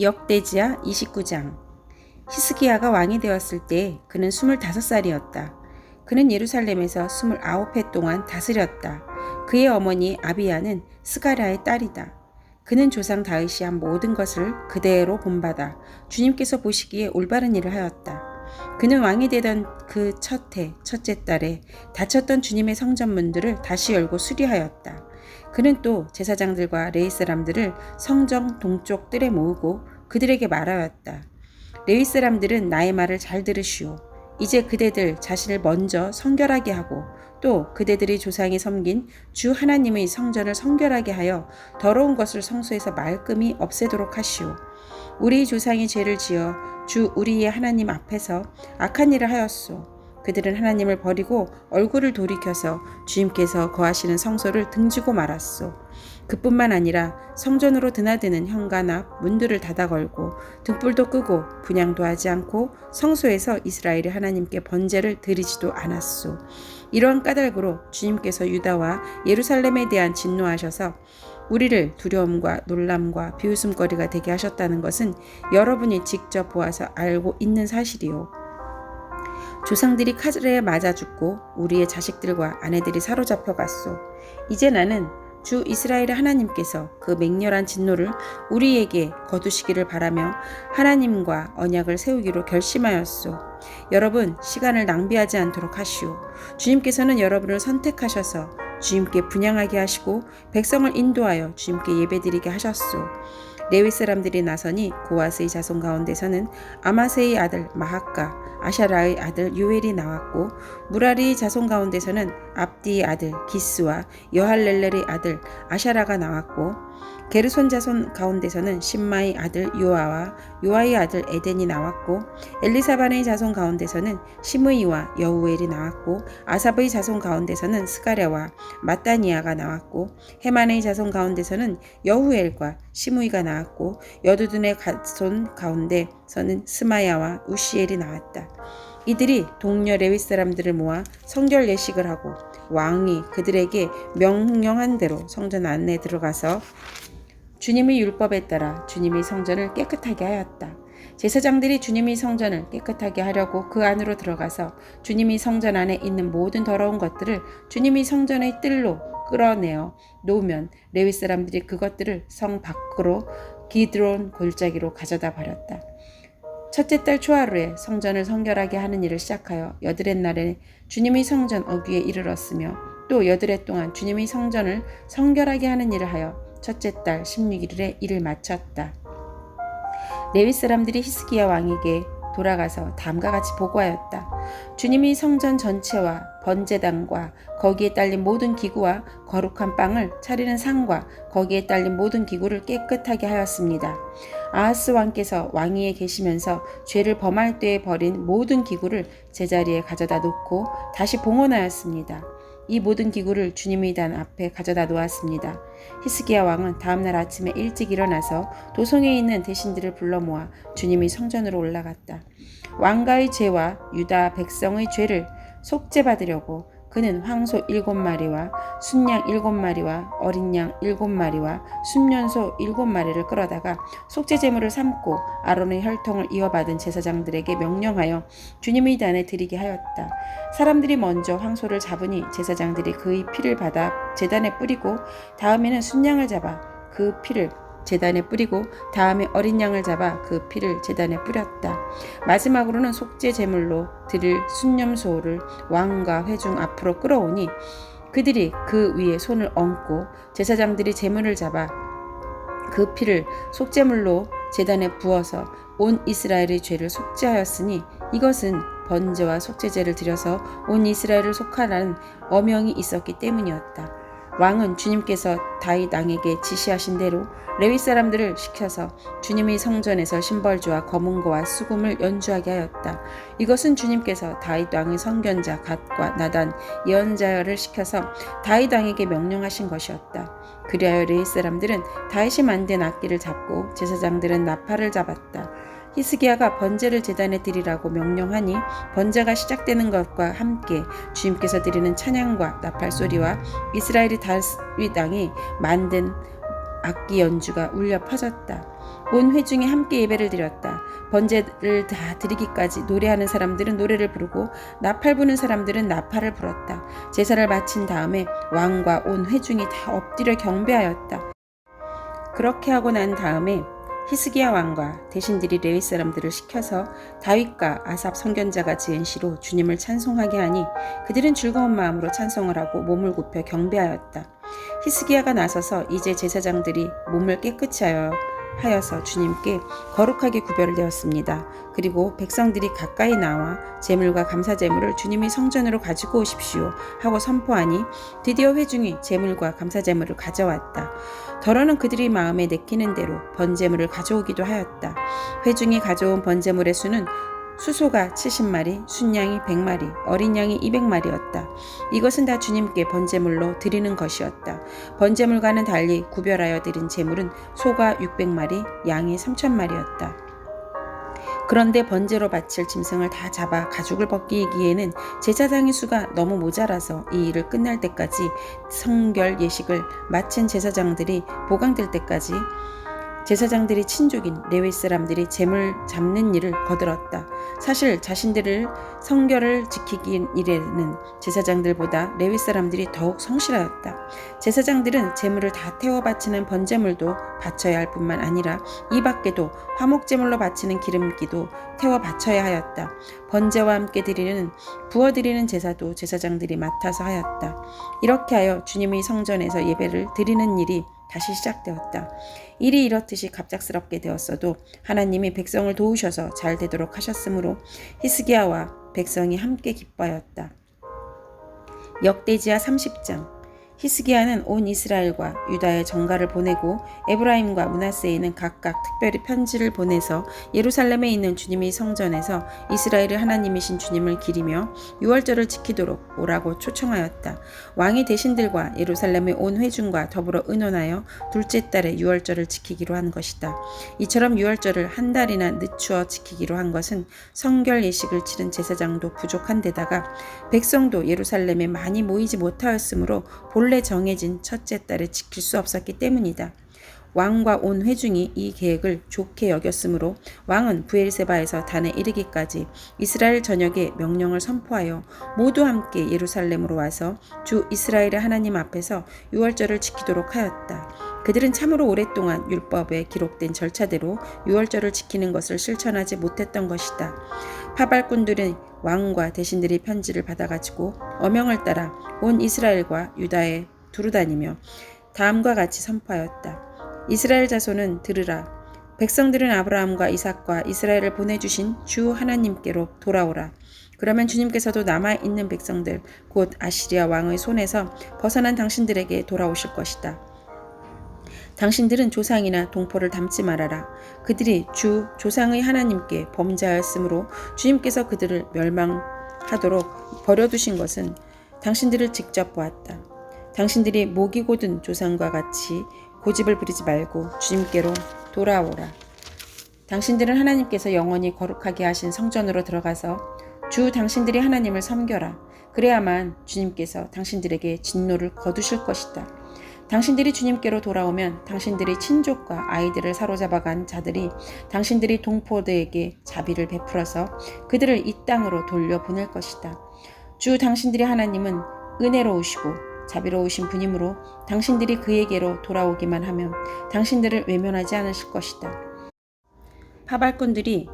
역대지야 29장 히스기야가 왕이 되었을 때 그는 25살이었다. 그는 예루살렘에서 29해 동안 다스렸다. 그의 어머니 아비야는 스가랴의 딸이다. 그는 조상 다윗이 한 모든 것을 그대로 본받아 주님께서 보시기에 올바른 일을 하였다. 그는 왕이 되던 그 첫 해, 첫째 달에 닫혔던 주님의 성전문들을 다시 열고 수리하였다. 그는 또 제사장들과 레이 사람들을 성정 동쪽 뜰에 모으고 그들에게 말하였다. 레위 사람들은 나의 말을 잘 들으시오. 이제 그대들 자신을 먼저 성결하게 하고 또 그대들이 조상이 섬긴 주 하나님의 성전을 성결하게 하여 더러운 것을 성소에서 말끔히 없애도록 하시오. 우리 조상이 죄를 지어 주 우리의 하나님 앞에서 악한 일을 하였소. 그들은 하나님을 버리고 얼굴을 돌이켜서 주님께서 거하시는 성소를 등지고 말았소. 그뿐만 아니라 성전으로 드나드는 현관 앞 문들을 닫아 걸고 등불도 끄고 분양도 하지 않고 성소에서 이스라엘이 하나님께 번제를 드리지도 않았소. 이러한 까닭으로 주님께서 유다와 예루살렘에 대한 진노하셔서 우리를 두려움과 놀람과 비웃음거리가 되게 하셨다는 것은 여러분이 직접 보아서 알고 있는 사실이요. 조상들이 칼에 맞아 죽고 우리의 자식들과 아내들이 사로잡혀 갔소. 이제 나는 주 이스라엘의 하나님께서 그 맹렬한 진노를 우리에게 거두시기를 바라며 하나님과 언약을 세우기로 결심하였소. 여러분, 시간을 낭비하지 않도록 하시오. 주님께서는 여러분을 선택하셔서 주님께 분양하게 하시고 백성을 인도하여 주님께 예배드리게 하셨소. 레위 사람들이 나서니 고아스의 자손 가운데서는 아마세의 아들 마하카, 아샤라의 아들 요엘이 나왔고 무라리의 자손 가운데서는 압디의 아들 기스와 여할렐렐의 아들 아샤라가 나왔고 게르손 자손 가운데서는 신마의 아들 요아와 요아의 아들 에덴이 나왔고 엘리사반의 자손 가운데서는 시므이와 여우엘이 나왔고 아삽의 자손 가운데서는 스가랴와 마따니아가 나왔고 헤만의 자손 가운데서는 여우엘과 시므이가 나왔고 여두둔의 자손 가운데 서는 스마야와 우시엘이 나왔다. 이들이 동료 레위 사람들을 모아 성결 예식을 하고 왕이 그들에게 명령한 대로 성전 안에 들어가서 주님의 율법에 따라 주님의 성전을 깨끗하게 하였다. 제사장들이 주님의 성전을 깨끗하게 하려고 그 안으로 들어가서 주님의 성전 안에 있는 모든 더러운 것들을 주님의 성전의 뜰로 끌어내어 놓으면 레위 사람들이 그것들을 성 밖으로 기드론 골짜기로 가져다 버렸다. 첫째 달 초하루에 성전을 성결하게 하는 일을 시작하여 여드렛 날에 주님의 성전 어귀에 이르렀으며 또 여드렛 동안 주님의 성전을 성결하게 하는 일을 하여 첫째 달 16일에 일을 마쳤다. 레위 사람들이 히스기야 왕에게 돌아가서 다음과 같이 보고하였다. 주님이 성전 전체와 번제단과 거기에 딸린 모든 기구와 거룩한 빵을 차리는 상과 거기에 딸린 모든 기구를 깨끗하게 하였습니다. 아하스 왕께서 왕위에 계시면서 죄를 범할 때에 버린 모든 기구를 제자리에 가져다 놓고 다시 봉헌하였습니다. 이 모든 기구를 주님의 단 앞에 가져다 놓았습니다. 히스기야 왕은 다음날 아침에 일찍 일어나서 도성에 있는 대신들을 불러 모아 주님의 성전으로 올라갔다. 왕가의 죄와 유다 백성의 죄를 속죄받으려고 그는 황소 일곱 마리와 순양 일곱 마리와 어린 양 일곱 마리와 순년소 일곱 마리를 끌어다가 속죄 제물을 삼고 아론의 혈통을 이어받은 제사장들에게 명령하여 주님의 단에 드리게 하였다. 사람들이 먼저 황소를 잡으니 제사장들이 그의 피를 받아 제단에 뿌리고 다음에는 순양을 잡아 그 피를 재단에 뿌리고 다음에 어린 양을 잡아 그 피를 재단에 뿌렸다. 마지막으로는 속죄 제물로 드릴 순념소를 왕과 회중 앞으로 끌어오니 그들이 그 위에 손을 얹고 제사장들이 제물을 잡아 그 피를 속죄물로 재단에 부어서 온 이스라엘의 죄를 속죄하였으니 이것은 번제와 속죄제를 드려서 온 이스라엘을 속하라는 어명이 있었기 때문이었다. 왕은 주님께서 다윗 왕에게 지시하신 대로 레위 사람들을 시켜서 주님의 성전에서 심벌주와 검은거와 수금을 연주하게 하였다. 이것은 주님께서 다윗 왕의 성견자 갓과 나단 예언자를 시켜서 다윗 왕에게 명령하신 것이었다. 그리하여 레위 사람들은 다윗이 만든 악기를 잡고 제사장들은 나팔을 잡았다. 히스기야가 번제를 제단에 드리라고 명령하니 번제가 시작되는 것과 함께 주님께서 드리는 찬양과 나팔 소리와 이스라엘이 다윗 왕이 만든 악기 연주가 울려 퍼졌다. 온 회중이 함께 예배를 드렸다. 번제를 다 드리기까지 노래하는 사람들은 노래를 부르고 나팔 부는 사람들은 나팔을 불었다. 제사를 마친 다음에 왕과 온 회중이 다 엎드려 경배하였다. 그렇게 하고 난 다음에 히스기야 왕과 대신들이 레위 사람들을 시켜서 다윗과 아삽 선견자가 지은 시로 주님을 찬송하게 하니 그들은 즐거운 마음으로 찬송을 하고 몸을 굽혀 경배하였다. 히스기야가 나서서 이제 제사장들이 몸을 깨끗이 하여 하여서 주님께 거룩하게 구별되었습니다. 그리고 백성들이 가까이 나와 제물과 감사 제물을 주님의 성전으로 가지고 오십시오 하고 선포하니 드디어 회중이 제물과 감사 제물을 가져왔다. 더러는 그들이 마음에 내키는 대로 번제물을 가져오기도 하였다. 회중이 가져온 번제물의 수는 수소가 70마리, 순양이 100마리, 어린 양이 200마리였다. 이것은 다 주님께 번제물로 드리는 것이었다. 번제물과는 달리 구별하여 드린 제물은 소가 600마리, 양이 3000마리였다. 그런데 번제로 바칠 짐승을 다 잡아 가죽을 벗기기에는 제사장의 수가 너무 모자라서 이 일을 끝날 때까지 성결 예식을 마친 제사장들이 보강될 때까지 제사장들이 친족인 레위 사람들이 재물 잡는 일을 거들었다. 사실 자신들을 성결을 지키기 일에는 제사장들보다 레위 사람들이 더욱 성실하였다. 제사장들은 재물을 다 태워 바치는 번제물도 바쳐야 할 뿐만 아니라 이 밖에도 화목제물로 바치는 기름기도 태워 바쳐야 하였다. 번제와 함께 드리는 부어 드리는 제사도 제사장들이 맡아서 하였다. 이렇게 하여 주님의 성전에서 예배를 드리는 일이 다시 시작되었다. 일이 이렇듯이 갑작스럽게 되었어도 하나님이 백성을 도우셔서 잘 되도록 하셨으므로 히스기야와 백성이 함께 기뻐하였다. 역대지하 30장 히스기야는 온 이스라엘과 유다의 정가를 보내고 에브라임과 문하세에는 각각 특별히 편지를 보내서 예루살렘에 있는 주님의 성전에서 이스라엘의 하나님이신 주님을 기리며 유월절을 지키도록 오라고 초청하였다. 왕이 대신들과 예루살렘의 온 회중과 더불어 의논하여 둘째 달에 유월절을 지키기로 한 것이다. 이처럼 유월절을 한 달이나 늦추어 지키기로 한 것은 성결 예식을 치른 제사장도 부족한 데다가 백성도 예루살렘에 많이 모이지 못하였으므로 본래 정해진 첫째 달을 지킬 수 없었기 때문이다. 왕과 온 회중이 이 계획을 좋게 여겼으므로 왕은 부엘세바에서 단에 이르기까지 이스라엘 전역에 명령을 선포하여 모두 함께 예루살렘으로 와서 주 이스라엘의 하나님 앞에서 유월절을 지키도록 하였다. 그들은 참으로 오랫동안 율법에 기록된 절차대로 유월절을 지키는 것을 실천하지 못했던 것이다. 파발꾼들은 왕과 대신들이 편지를 받아가지고 어명을 따라 온 이스라엘과 유다에 두루다니며 다음과 같이 선포하였다. 이스라엘 자손은 들으라. 백성들은 아브라함과 이삭과 이스라엘을 보내주신 주 하나님께로 돌아오라. 그러면 주님께서도 남아 있는 백성들 곧 아시리아 왕의 손에서 벗어난 당신들에게 돌아오실 것이다. 당신들은 조상이나 동포를 닮지 말아라. 그들이 주 조상의 하나님께 범죄하였으므로 주님께서 그들을 멸망하도록 버려두신 것은 당신들을 직접 보았다. 당신들이 목이 곧은 조상과 같이 고집을 부리지 말고 주님께로 돌아오라. 당신들은 하나님께서 영원히 거룩하게 하신 성전으로 들어가서 주 당신들이 하나님을 섬겨라. 그래야만 주님께서 당신들에게 진노를 거두실 것이다. 당신들이 주님께로 돌아오면 당신들의 친족과 아이들을 사로잡아 간 자들이 당신들이 동포들에게 자비를 베풀어서 그들을 이 땅으로 돌려보낼 것이다. 주 당신들의 하나님은 은혜로우시고 자비로우신 분이므로 당신들이 그에게로 돌아오기만 하면 당신들을 외면하지 않으실 것이다. 파발꾼들이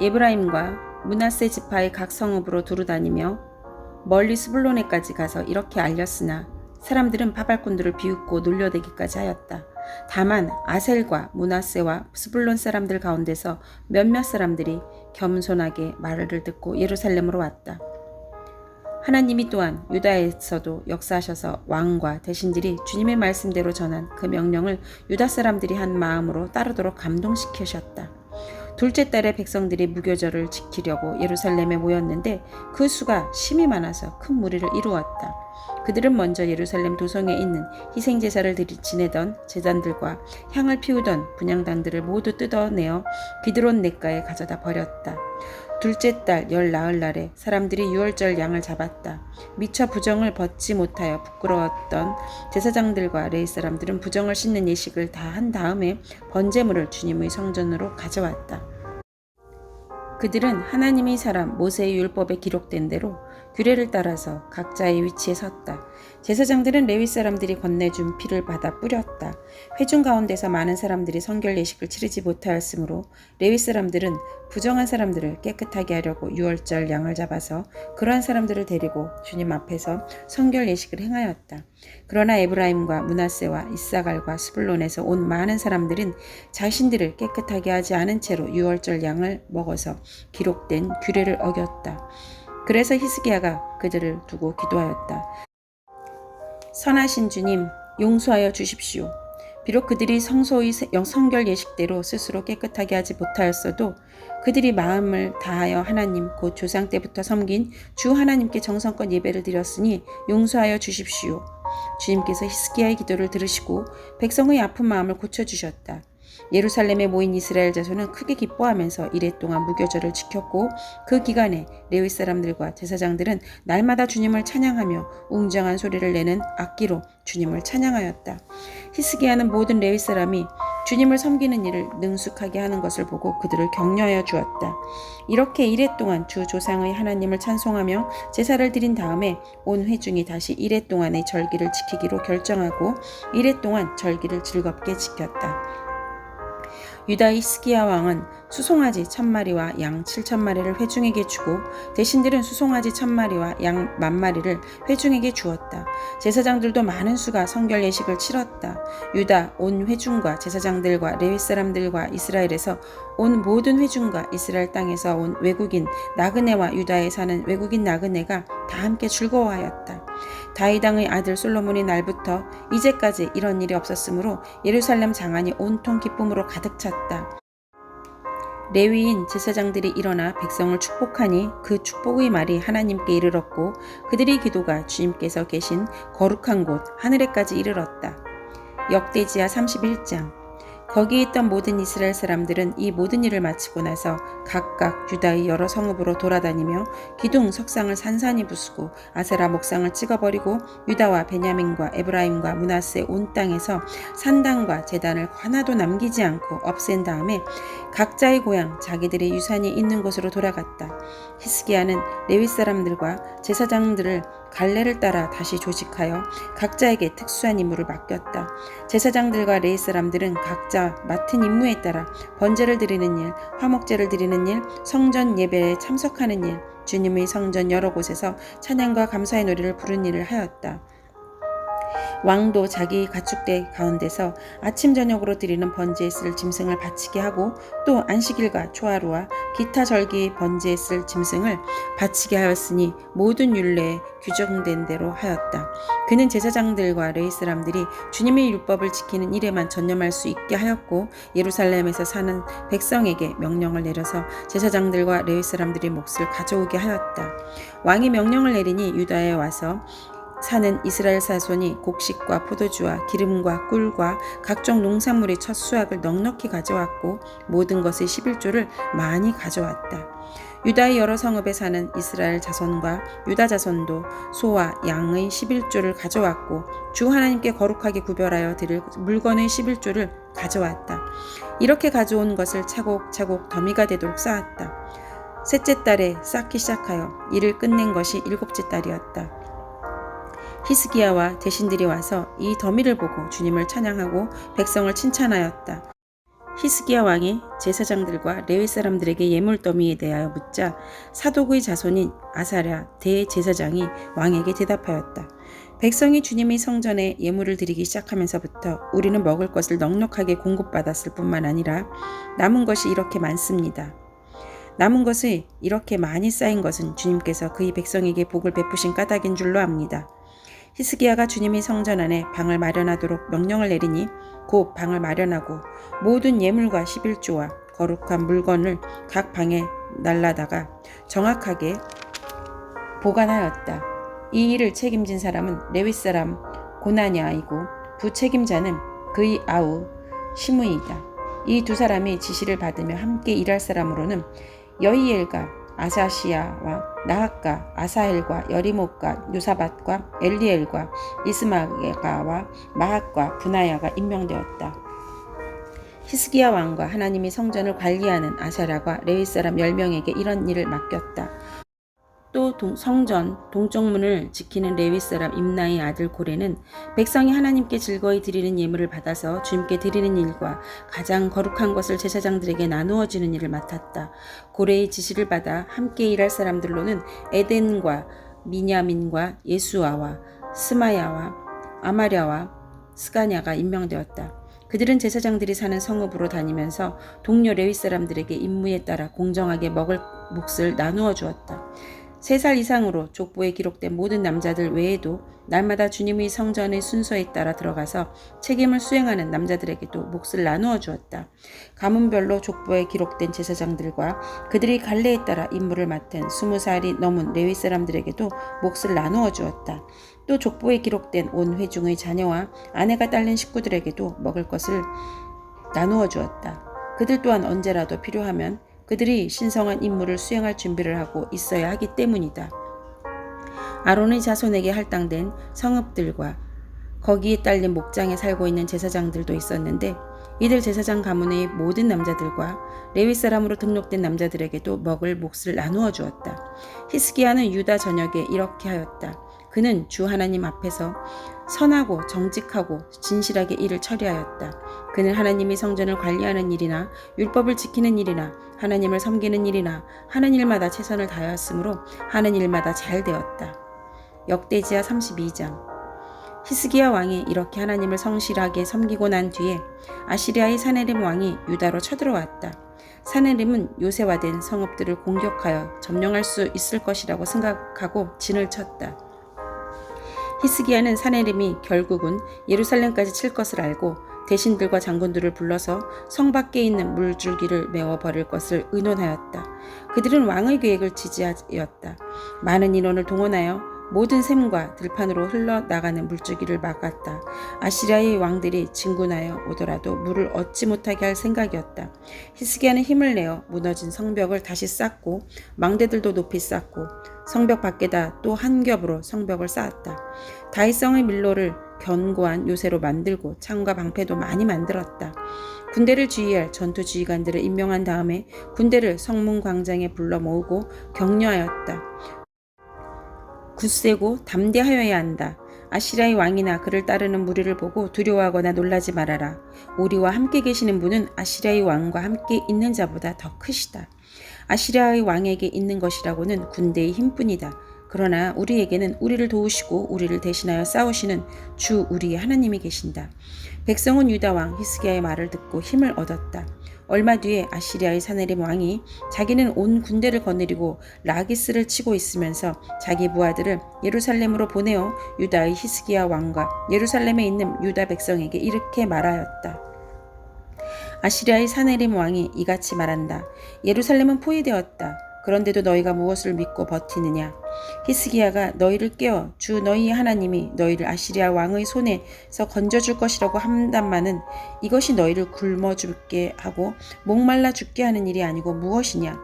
에브라임과 문하세 지파의 각 성읍으로 두루 다니며 멀리 스불론에까지 가서 이렇게 알렸으나 사람들은 파발꾼들을 비웃고 놀려대기까지 하였다. 다만 아셀과 문하세와 스불론 사람들 가운데서 몇몇 사람들이 겸손하게 말을 듣고 예루살렘으로 왔다. 하나님이 또한 유다에서도 역사하셔서 왕과 대신들이 주님의 말씀대로 전한 그 명령을 유다 사람들이 한 마음으로 따르도록 감동시키셨다. 둘째 달에 백성들이 무교절을 지키려고 예루살렘에 모였는데 그 수가 심히 많아서 큰 무리를 이루었다. 그들은 먼저 예루살렘 도성에 있는 희생 제사를 지내던 제단들과 향을 피우던 분향단들을 모두 뜯어내어 기드론 냇가에 가져다 버렸다. 둘째 달 열 나흘 날에 사람들이 유월절 양을 잡았다. 미처 부정을 벗지 못하여 부끄러웠던 제사장들과 레이 사람들은 부정을 씻는 예식을 다 한 다음에 번제물을 주님의 성전으로 가져왔다. 그들은 하나님의 사람 모세의 율법에 기록된 대로 규례를 따라서 각자의 위치에 섰다. 제사장들은 레위 사람들이 건네준 피를 받아 뿌렸다. 회중 가운데서 많은 사람들이 성결 예식을 치르지 못하였으므로 레위 사람들은 부정한 사람들을 깨끗하게 하려고 유월절 양을 잡아서 그러한 사람들을 데리고 주님 앞에서 성결 예식을 행하였다. 그러나 에브라임과 문하세와 이사갈과 스불론에서 온 많은 사람들은 자신들을 깨끗하게 하지 않은 채로 유월절 양을 먹어서 기록된 규례를 어겼다. 그래서 히스기야가 그들을 두고 기도하였다. 선하신 주님, 용서하여 주십시오. 비록 그들이 성소의 성결 예식대로 스스로 깨끗하게 하지 못하였어도 그들이 마음을 다하여 하나님 곧 조상 때부터 섬긴 주 하나님께 정성껏 예배를 드렸으니 용서하여 주십시오. 주님께서 히스기야의 기도를 들으시고 백성의 아픈 마음을 고쳐 주셨다. 예루살렘에 모인 이스라엘 자손은 크게 기뻐하면서 이래 동안 무교절을 지켰고 그 기간에 레위 사람들과 제사장들은 날마다 주님을 찬양하며 웅장한 소리를 내는 악기로 주님을 찬양하였다. 히스기야는 모든 레위 사람이 주님을 섬기는 일을 능숙하게 하는 것을 보고 그들을 격려하여 주었다. 이렇게 이래 동안 주 조상의 하나님을 찬송하며 제사를 드린 다음에 온 회중이 다시 이래 동안의 절기를 지키기로 결정하고 이래 동안 절기를 즐겁게 지켰다. 유다 히스기야 왕은 수송아지 천마리와 양 칠천마리를 회중에게 주고 대신들은 수송아지 천마리와 양 만마리를 회중에게 주었다. 제사장들도 많은 수가 성결 예식을 치렀다. 유다 온 회중과 제사장들과 레위 사람들과 이스라엘에서 온 모든 회중과 이스라엘 땅에서 온 외국인 나그네와 유다에 사는 외국인 나그네가 다 함께 즐거워하였다. 다이당의 아들 솔로몬의 날부터 이제까지 이런 일이 없었으므로 예루살렘 장안이 온통 기쁨으로 가득 찼다. 레위인 제사장들이 일어나 백성을 축복하니 그 축복의 말이 하나님께 이르렀고 그들의 기도가 주님께서 계신 거룩한 곳 하늘에까지 이르렀다. 역대지하 31장 거기 있던 모든 이스라엘 사람들은 이 모든 일을 마치고 나서 각각 유다의 여러 성읍으로 돌아다니며 기둥 석상을 산산히 부수고 아세라 목상을 찍어버리고 유다와 베냐민과 에브라임과 문하세 온 땅에서 산당과 재단을 하나도 남기지 않고 없앤 다음에 각자의 고향 자기들의 유산이 있는 곳으로 돌아갔다. 히스기야는 레위 사람들과 제사장들을 갈래를 따라 다시 조직하여 각자에게 특수한 임무를 맡겼다. 제사장들과 레이 사람들은 각자 맡은 임무에 따라 번제를 드리는 일, 화목제를 드리는 일, 성전 예배에 참석하는 일, 주님의 성전 여러 곳에서 찬양과 감사의 노래를 부르는 일을 하였다. 왕도 자기 가축대 가운데서 아침 저녁으로 드리는 번제에 쓸 짐승을 바치게 하고 또 안식일과 초하루와 기타 절기 번제에 쓸 짐승을 바치게 하였으니 모든 율례에 규정된 대로 하였다. 그는 제사장들과 레이 사람들이 주님의 율법을 지키는 일에만 전념할 수 있게 하였고 예루살렘에서 사는 백성에게 명령을 내려서 제사장들과 레위 사람들의 몫을 가져오게 하였다. 왕이 명령을 내리니 유다에 와서 사는 이스라엘 사손이 곡식과 포도주와 기름과 꿀과 각종 농산물의 첫 수확을 넉넉히 가져왔고 모든 것의 11조를 많이 가져왔다. 유다의 여러 성읍에 사는 이스라엘 자손과 유다 자손도 소와 양의 11조를 가져왔고 주 하나님께 거룩하게 구별하여 드릴 물건의 11조를 가져왔다. 이렇게 가져온 것을 차곡차곡 더미가 되도록 쌓았다. 셋째 달에 쌓기 시작하여 일을 끝낸 것이 일곱째 달이었다. 히스기야와 대신들이 와서 이 더미를 보고 주님을 찬양하고 백성을 칭찬하였다. 히스기야 왕이 제사장들과 레위 사람들에게 예물 더미에 대하여 묻자 사독의 자손인 아사랴 대제사장이 왕에게 대답하였다. 백성이 주님의 성전에 예물을 드리기 시작하면서부터 우리는 먹을 것을 넉넉하게 공급받았을 뿐만 아니라 남은 것이 이렇게 많습니다. 남은 것이 이렇게 많이 쌓인 것은 주님께서 그의 백성에게 복을 베푸신 까닭인 줄로 압니다. 히스기야가 주님의 성전 안에 방을 마련하도록 명령을 내리니 곧 방을 마련하고 모든 예물과 11조와 거룩한 물건을 각 방에 날라다가 정확하게 보관하였다. 이 일을 책임진 사람은 레위 사람 고나냐이고 부책임자는 그의 아우 시므이다. 이 두 사람이 지시를 받으며 함께 일할 사람으로는 여이엘과 아사시아와 나학과 아사헬과 여리목과 요사밭과 엘리엘과 이스마가와 마학과 분하야가 임명되었다. 히스기야 왕과 하나님이 성전을 관리하는 아사라가 레위 사람 10명에게 이런 일을 맡겼다. 또 동- 성전 동쪽문을 지키는 레위 사람 임나의 아들 고레는 백성이 하나님께 즐거이 드리는 예물을 받아서 주님께 드리는 일과 가장 거룩한 것을 제사장들에게 나누어 주는 일을 맡았다. 고레의 지시를 받아 함께 일할 사람들로는 에덴과 미냐민과 예수아와 스마야와 아마랴와 스가냐가 임명되었다. 그들은 제사장들이 사는 성읍으로 다니면서 동료 레위 사람들에게 임무에 따라 공정하게 먹을 몫을 나누어 주었다. 세살 이상으로 족보에 기록된 모든 남자들 외에도 날마다 주님의 성전의 순서에 따라 들어가서 책임을 수행하는 남자들에게도 몫을 나누어 주었다. 가문별로 족보에 기록된 제사장들과 그들이 갈래에 따라 임무를 맡은 스무 살이 넘은 레위 사람들에게도 몫을 나누어 주었다. 또 족보에 기록된 온 회중의 자녀와 아내가 딸린 식구들에게도 먹을 것을 나누어 주었다. 그들 또한 언제라도 필요하면 그들이 신성한 임무를 수행할 준비를 하고 있어야 하기 때문이다. 아론의 자손에게 할당된 성읍들과 거기에 딸린 목장에 살고 있는 제사장들도 있었는데 이들 제사장 가문의 모든 남자들과 레위 사람으로 등록된 남자들에게도 먹을 몫을 나누어 주었다. 히스기야는 유다 전역에 이렇게 하였다. 그는 주 하나님 앞에서 선하고 정직하고 진실하게 일을 처리하였다. 그는 하나님이 성전을 관리하는 일이나 율법을 지키는 일이나 하나님을 섬기는 일이나 하는 일마다 최선을 다하였으므로 하는 일마다 잘 되었다. 역대지하 32장 히스기야 왕이 이렇게 하나님을 성실하게 섬기고 난 뒤에 아시리아의 사네림 왕이 유다로 쳐들어왔다. 사네림은 요새화된 성읍들을 공격하여 점령할 수 있을 것이라고 생각하고 진을 쳤다. 히스기야는 사네림이 결국은 예루살렘까지 칠 것을 알고 대신들과 장군들을 불러서 성 밖에 있는 물줄기를 메워 버릴 것을 의논하였다. 그들은 왕의 계획을 지지하였다. 많은 인원을 동원하여 모든 샘과 들판으로 흘러나가는 물줄기를 막았다. 아시리아의 왕들이 진군하여 오더라도 물을 얻지 못하게 할 생각이었다. 히스기야는 힘을 내어 무너진 성벽을 다시 쌓고 망대들도 높이 쌓고 성벽 밖에다 또 한 겹으로 성벽을 쌓았다. 다이성의 밀로를 견고한 요새로 만들고 창과 방패도 많이 만들었다. 군대를 지휘할 전투 지휘관들을 임명한 다음에 군대를 성문 광장에 불러 모으고 격려하였다. 굳세고 담대하여야 한다. 아시라의 왕이나 그를 따르는 무리를 보고 두려워하거나 놀라지 말아라. 우리와 함께 계시는 분은 아시라의 왕과 함께 있는 자보다 더 크시다. 아시리아의 왕에게 있는 것이라고는 군대의 힘뿐이다. 그러나 우리에게는 우리를 도우시고 우리를 대신하여 싸우시는 주 우리의 하나님이 계신다. 백성은 유다 왕 히스기야의 말을 듣고 힘을 얻었다. 얼마 뒤에 아시리아의 사네림 왕이 자기는 온 군대를 거느리고 라기스를 치고 있으면서 자기 부하들을 예루살렘으로 보내어 유다의 히스기야 왕과 예루살렘에 있는 유다 백성에게 이렇게 말하였다. 아시리아의 사네림 왕이 이같이 말한다. 예루살렘은 포위되었다. 그런데도 너희가 무엇을 믿고 버티느냐? 히스기야가 너희를 깨어 주 너희의 하나님이 너희를 아시리아 왕의 손에서 건져줄 것이라고 한단마는 이것이 너희를 굶어 죽게 하고 목말라 죽게 하는 일이 아니고 무엇이냐?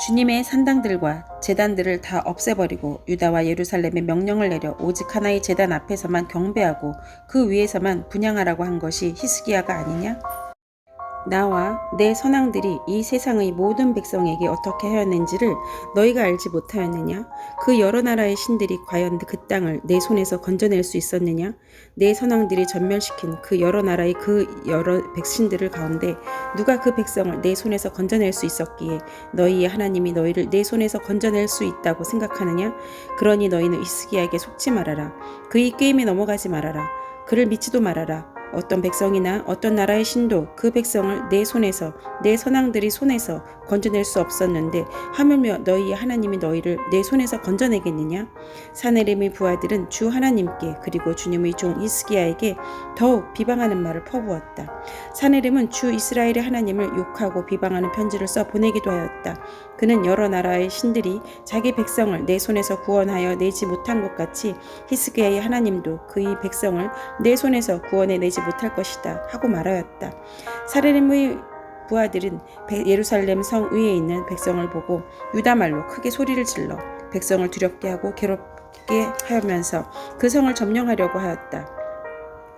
주님의 산당들과 재단들을 다 없애버리고 유다와 예루살렘에 명령을 내려 오직 하나의 재단 앞에서만 경배하고 그 위에서만 분양하라고 한 것이 히스기야가 아니냐? 나와 내 선왕들이 이 세상의 모든 백성에게 어떻게 하였는지를 너희가 알지 못하였느냐? 그 여러 나라의 신들이 과연 그 땅을 내 손에서 건져낼 수 있었느냐? 내 선왕들이 전멸시킨 그 여러 나라의 그 여러 백신들을 가운데 누가 그 백성을 내 손에서 건져낼 수 있었기에 너희의 하나님이 너희를 내 손에서 건져낼 수 있다고 생각하느냐? 그러니 너희는 이스기야에게 속지 말아라. 그의 게임에 넘어가지 말아라. 그를 믿지도 말아라. 어떤 백성이나 어떤 나라의 신도 그 백성을 내 손에서 내 선왕들이 손에서 건져낼 수 없었는데 하물며 너희의 하나님이 너희를 내 손에서 건져내겠느냐? 사네림의 부하들은 주 하나님께 그리고 주님의 종 이스기야에게 더욱 비방하는 말을 퍼부었다. 사네림은 주 이스라엘의 하나님을 욕하고 비방하는 편지를 써 보내기도 하였다. 그는 여러 나라의 신들이 자기 백성을 내 손에서 구원하여 내지 못한 것 같이 히스기야의 하나님도 그의 백성을 내 손에서 구원해 내지 못할 것이다 하고 말하였다. 사레림의 부하들은 베- 예루살렘 성 위에 있는 백성을 보고 유다 말로 크게 소리를 질러 백성을 두렵게 하고 괴롭게 하면서 그 성을 점령하려고 하였다.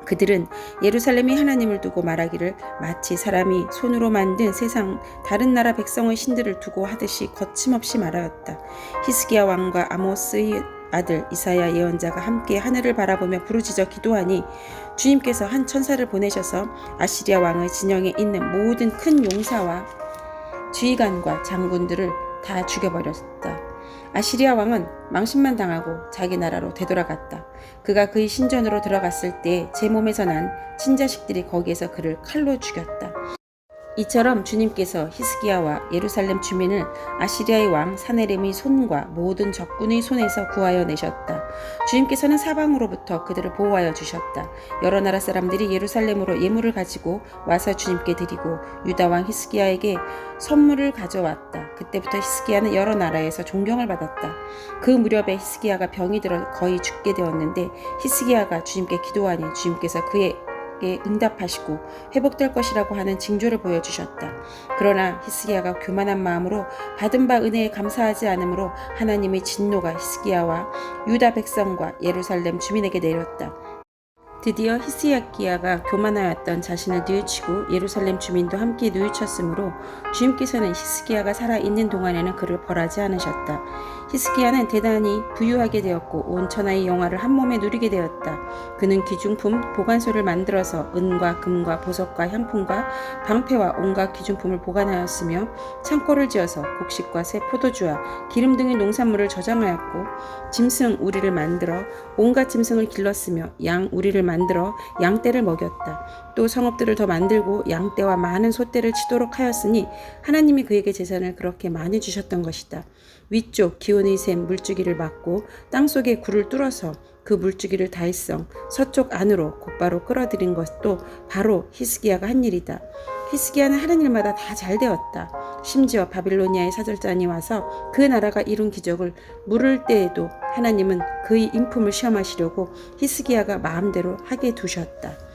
그들은 예루살렘이 하나님을 두고 말하기를 마치 사람이 손으로 만든 세상 다른 나라 백성의 신들을 두고 하듯이 거침없이 말하였다. 히스기야 왕과 아모스의 아들 이사야 예언자가 함께 하늘을 바라보며 부르짖어 기도하니 주님께서 한 천사를 보내셔서 아시리아 왕의 진영에 있는 모든 큰 용사와 지휘관과 장군들을 다 죽여버렸다. 아시리아 왕은 망신만 당하고 자기 나라로 되돌아갔다. 그가 그의 신전으로 들어갔을 때 제 몸에서 난 친자식들이 거기에서 그를 칼로 죽였다. 이처럼 주님께서 히스기야와 예루살렘 주민을 아시리아의 왕 사네림의 손과 모든 적군의 손에서 구하여 내셨다. 주님께서는 사방으로부터 그들을 보호하여 주셨다. 여러 나라 사람들이 예루살렘으로 예물을 가지고 와서 주님께 드리고 유다 왕 히스기야에게 선물을 가져왔다. 그때부터 히스기야는 여러 나라에서 존경을 받았다. 그 무렵에 히스기야가 병이 들어 거의 죽게 되었는데 히스기야가 주님께 기도하니 주님께서 그의 에 응답하시고 회복될 것이라고 하는 징조를 보여주셨다. 그러나 히스기야가 교만한 마음으로 받은 바 은혜에 감사하지 않으므로 하나님의 진노가 히스기야와 유다 백성과 예루살렘 주민에게 내렸다. 드디어 히스기야가 교만하였던 자신을 뉘우치고 예루살렘 주민도 함께 뉘우쳤으므로 주님께서는 히스기야가 살아 있는 동안에는 그를 벌하지 않으셨다. 히스기야는 대단히 부유하게 되었고 온 천하의 영화를 한 몸에 누리게 되었다. 그는 귀중품 보관소를 만들어서 은과 금과 보석과 향품과 방패와 온갖 귀중품을 보관하였으며 창고를 지어서 곡식과 새 포도주와 기름 등의 농산물을 저장하였고 짐승 우리를 만들어 온갖 짐승을 길렀으며 양 우리를 만들어 양떼를 먹였다. 또 성읍들을 더 만들고 양떼와 많은 소떼를 치도록 하였으니 하나님이 그에게 재산을 그렇게 많이 주셨던 것이다. 위쪽 기온의 샘 물주기를 막고 땅 속에 굴을 뚫어서 그 물주기를 다일성 서쪽 안으로 곧바로 끌어들인 것도 바로 히스기야가 한 일이다. 히스기야는 하는 일마다 다 잘 되었다. 심지어 바빌로니아의 사절단이 와서 그 나라가 이룬 기적을 물을 때에도 하나님은 그의 인품을 시험하시려고 히스기야가 마음대로 하게 두셨다.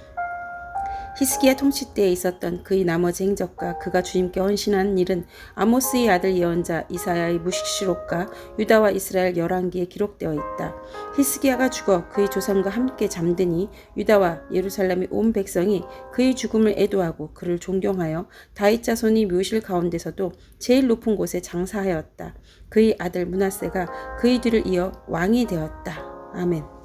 히스기야 통치 때에 있었던 그의 나머지 행적과 그가 주님께 헌신한 일은 아모스의 아들 예언자 이사야의 무식시록과 유다와 이스라엘 열왕기에 기록되어 있다. 히스기야가 죽어 그의 조상과 함께 잠드니 유다와 예루살렘의 온 백성이 그의 죽음을 애도하고 그를 존경하여 다윗 자손이 묘실 가운데서도 제일 높은 곳에 장사하였다. 그의 아들 문하세가 그의 뒤를 이어 왕이 되었다. 아멘.